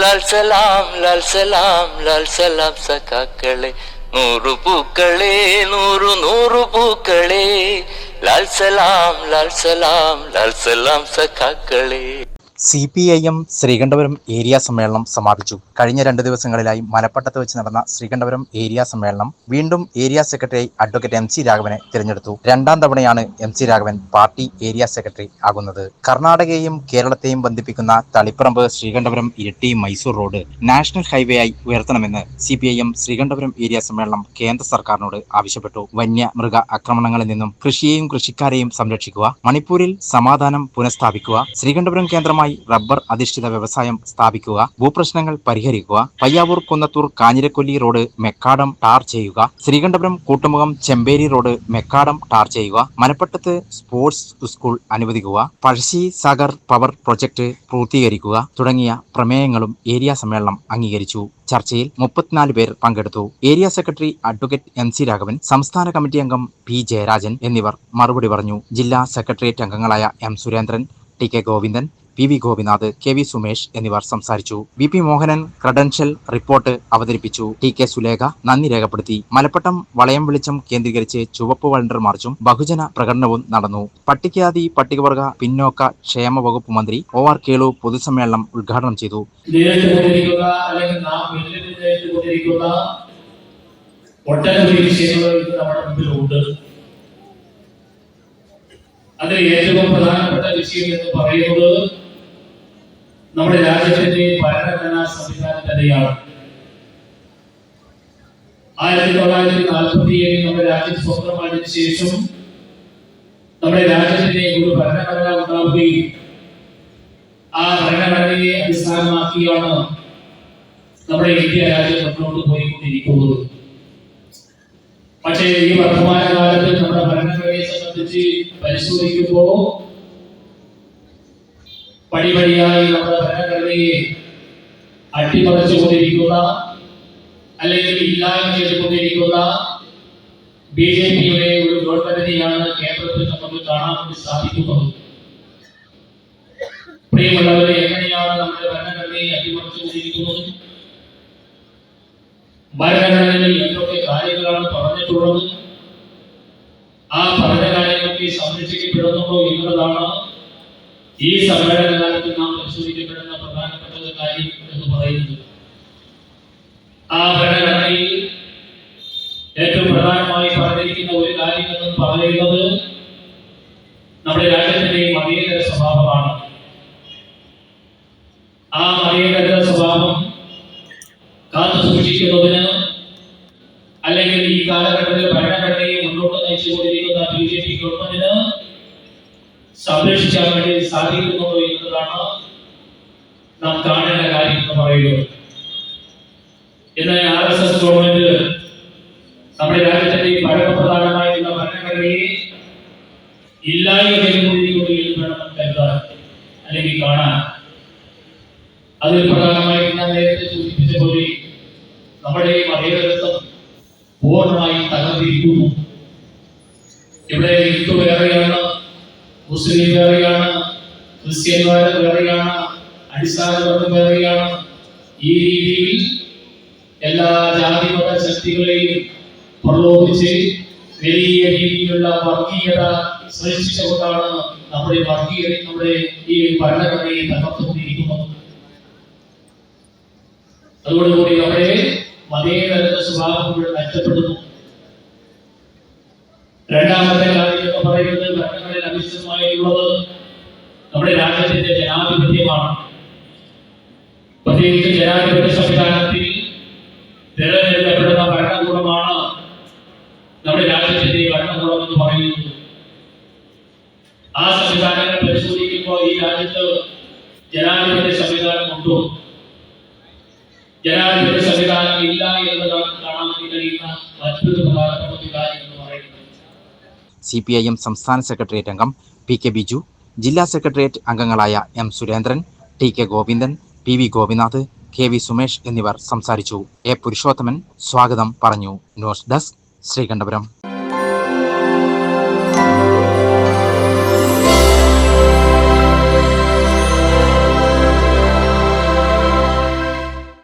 லால் சலாம் லால் சலாம் லால் சலாம் சகாக்களே. நூறு பூக்களே நூறு நூறு பூக்களே. லால் சலாம் லால் சலாம் லால் சலாம் சகாக்களே. C P I M Sreekandapuram area സമ്മേളനം സമാപിച്ചു. കഴിഞ്ഞ രണ്ട് ദിവസങ്ങളിലായി മലപ്പട്ടത്ത് വെച്ച് നടന്ന ശ്രീകണ്ഠപുരം ഏരിയ സമ്മേളനം വീണ്ടും area secretary advocate M C രാഘവനെ തിരഞ്ഞെടുത്തു. രണ്ടാം തവണയാണ് M C Raghavan party area secretary ആകുന്നത്. കർണാടകയെയും കേരളത്തെയും ബന്ധിപ്പിക്കുന്ന തളിപ്പറമ്പ് ശ്രീകണ്ഠപുരം ഇരട്ടി മൈസൂർ റോഡ് നാഷണൽ ഹൈവേ ആയി ഉയർത്തണമെന്ന് C P I M Sreekandapuram area സമ്മേളനം കേന്ദ്ര സർക്കാരിനോട് ആവശ്യപ്പെട്ടു. വന്യ മൃഗ ആക്രമണങ്ങളിൽ നിന്നും കൃഷിയെയും കൃഷിക്കാരെയും സംരക്ഷിക്കുക മണിപ്പൂരിൽ സമാധാനം പുനഃസ്ഥാപിക്കുക ശ്രീകണ്ഠപുരം കേന്ദ്രമായി റബ്ബർ അധിഷ്ഠിത വ്യവസായം സ്ഥാപിക്കുക ഭൂപ്രശ്നങ്ങൾ പരിഹരിക്കുക Payyavoor Kunnathur Kanhirakolli road macadam tar ചെയ്യുക Sreekandapuram Koottumukham Chemperi road macadam tar ചെയ്യുക മലപ്പട്ടത്ത് സ്പോർട്സ് സ്കൂൾ അനുവദിക്കുക പഴശ്ശി സാഗർ പവർ പ്രൊജക്ട് പൂർത്തീകരിക്കുക തുടങ്ങിയ പ്രമേയങ്ങളും ഏരിയ സമ്മേളനം അംഗീകരിച്ചു. ചർച്ചയിൽ മുപ്പത്തിനാല് പേർ പങ്കെടുത്തു. Area secretary advocate M C Raghavan സംസ്ഥാന കമ്മിറ്റി അംഗം പി ജയരാജൻ എന്നിവർ മറുപടി പറഞ്ഞു. ജില്ലാ സെക്രട്ടേറിയറ്റ് അംഗങ്ങളായ M Surendran T K Govindan P V Gopinath K V Sumesh എന്നിവർ സംസാരിച്ചു. V P Mohanan credential report അവതരിപ്പിച്ചു. ടി കെ സുലേഖ നന്ദി രേഖപ്പെടുത്തി. മലപ്പട്ടം വളയം വെളിച്ചം കേന്ദ്രീകരിച്ച് ചുവപ്പ് വളണ്ടർ മാർച്ചും ബഹുജന പ്രകടനവും നടന്നു. പട്ടികജാതി പട്ടികവർഗ പിന്നോക്ക ക്ഷേമ വകുപ്പ് മന്ത്രി ഒ ആർ കേളു പൊതുസമ്മേളനം ഉദ്ഘാടനം ചെയ്തു. വിഷയങ്ങൾ നമ്മുടെ അതിൽ ഏറ്റവും പ്രധാനപ്പെട്ട വിഷയം എന്ന് പറയുന്നത് നമ്മുടെ രാജ്യത്തിന്റെ ഭരണഘടനാ സംവിധാനം തന്നെയാണ് ആയിരത്തി തൊള്ളായിരത്തി നാൽപ്പത്തി ഏഴിൽ നമ്മുടെ രാജ്യം സ്വന്തമായതിനു ശേഷം നമ്മുടെ രാജ്യത്തിന്റെ ഒരു ഭരണഘടന ഉണ്ടാവുകയും ആ ഭരണഘടനയെ അടിസ്ഥാനമാക്കിയാണ് നമ്മുടെ ഇന്ത്യ രാജ്യം മുന്നോട്ട് പോയിക്കൊണ്ടിരിക്കുന്നത്. പക്ഷേ ഈ വർത്തമാന കാലത്ത് നമ്മുടെ ഭരണഘടനയെ സംബന്ധിച്ച് പരിശോധിക്കുമ്പോൾ പടിപടിയായി നമ്മുടെ ഭരണഘടനയെ അട്ടിമറിച്ചുകൊണ്ടിരിക്കുന്ന അല്ലെങ്കിൽ ഇല്ലായ്മ ചെയ്തുകൊണ്ടിരിക്കുന്ന ബി ജെ പിയുടെ ഒരു ഗവൺമെന്റിനെയാണ് കേന്ദ്രത്തിൽ നമുക്ക് കാണാൻ വേണ്ടി സാധിക്കുന്നത്. പ്രിയമുള്ളവരെ എങ്ങനെയാണ് നമ്മുടെ ഭരണഘടനയെ അട്ടിമറിച്ചുകൊണ്ടിരിക്കുന്നത്? ഭരണഘടനയിൽ എന്തൊക്കെ കാര്യങ്ങളാണ് പറഞ്ഞിട്ടുള്ളത്? ആ പറഞ്ഞ കാര്യങ്ങളൊക്കെ സംരക്ഷിക്കപ്പെടുന്നുണ്ടോ എന്നുള്ളതാണ് ഈ സമ്മേളന കാലത്ത് നാം പരിശോധിക്കപ്പെടുന്ന പ്രധാനപ്പെട്ട ഒരു കാര്യം എന്ന് പറയുന്നത് ആ ഭരണഘടനയിൽ ഏറ്റവും പ്രധാനമായി പറഞ്ഞിരിക്കുന്ന ഒരു കാര്യം എന്ന് പറയുന്നത് നമ്മുടെ രാജ്യത്തിന്റെ മതേതര സ്വഭാവമാണ്. ആ മതേതര സ്വഭാവം കാത്തു സൂക്ഷിക്കുന്നതിന് അല്ലെങ്കിൽ ഈ കാലഘട്ടത്തിൽ ഭരണഘടനയെ മുന്നോട്ട് നയിച്ചുകൊണ്ടിരിക്കുന്ന ബി ജെ പി ഗവൺമെന്റിന് സംരക്ഷിക്കാൻ വേണ്ടി സാധിക്കുന്നുണ്ടോ എന്നതാണ് നാം കാണേണ്ട കാര്യം എന്ന് പറയുന്നത്. എന്നാൽ ആർ എസ് എസ് ഗവൺമെന്റ് നമ്മുടെ രാജ്യത്തിന്റെ പരമപ്രധാനമായിരുന്ന ഭരണഘടനയെ അല്ലെങ്കിൽ കാണാൻ. അതിൽ പ്രധാനമായി ഞാൻ നേരത്തെ സൂചിപ്പിച്ച പോലെ നമ്മുടെ മതേതരത്വം തകർന്നിരിക്കുന്നു. ഇവിടെ ഹിന്ദു വേറെയാണ് മുസ്ലിം വേറെയാണ് ക്രിസ്ത്യന്മാർ വേറെയാണ് അടിസ്ഥാനവർഗം വേറെയാണ് ഈ രീതിയിൽ എല്ലാ ജാതി മത ശക്തികളെയും പ്രലോഭിച്ച് വലിയ രീതിയിലുള്ള വർഗീയത സൃഷ്ടിച്ചുകൊണ്ടാണ് നമ്മുടെ വർഗീയ നമ്മുടെ ഈ ഭരണഘടനയെ തകർത്തുകൊണ്ടിരിക്കുന്നത്. അതോടുകൂടി നമ്മുടെ മതേതര സ്വഭാവം കൂടെ നഷ്ടപ്പെടുന്നു രണ്ടാമത്തെ ഭരണങ്ങളിൽ നമ്മുടെ രാജ്യത്തിന്റെ ജനാധിപത്യമാണ്. പ്രത്യേകിച്ച് ജനാധിപത്യ സംവിധാനത്തിൽ തിരഞ്ഞെടുക്കപ്പെടുന്ന ഭരണകൂടമാണ് നമ്മുടെ രാജ്യത്തിന്റെ ഭരണകൂടം എന്ന് പറയുന്നത്. ആ സംവിധാനങ്ങൾ പരിശോധിക്കുമ്പോൾ ഈ രാജ്യത്ത് ജനാധിപത്യ സംവിധാനം ഉണ്ടോ? ജനാധിപത്യ സംവിധാനം ഇല്ല എന്നതാണ് കാണാൻ കഴിയുന്ന മറ്റൊരു സി പി ഐ എം സംസ്ഥാന സെക്രട്ടേറിയറ്റ് അംഗം പി കെ ബിജു ജില്ലാ സെക്രട്ടേറിയറ്റ് അംഗങ്ങളായ M Surendran T K Govindan P V Gopinath K V Sumesh എന്നിവർ സംസാരിച്ചു. എ പുരുഷോത്തമൻ സ്വാഗതം പറഞ്ഞു. News desk Sreekandapuram.